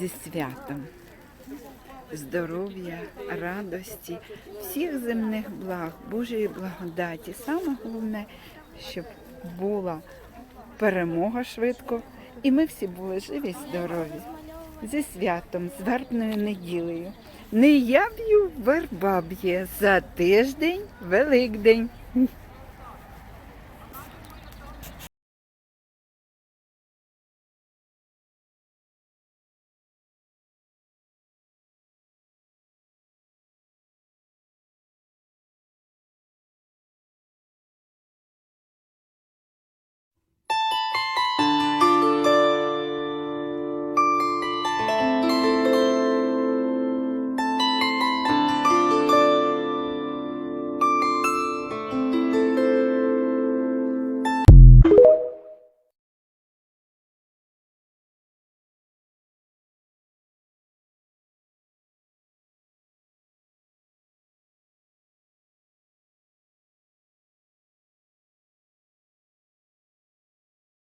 зі святом, здоров'я, радості, всіх земних благ, Божої благодаті. Саме головне, щоб була перемога швидко, і ми всі були живі здорові. Зі святом, з вербною неділею. Не я б'ю, верба б'є за тиждень Великдень.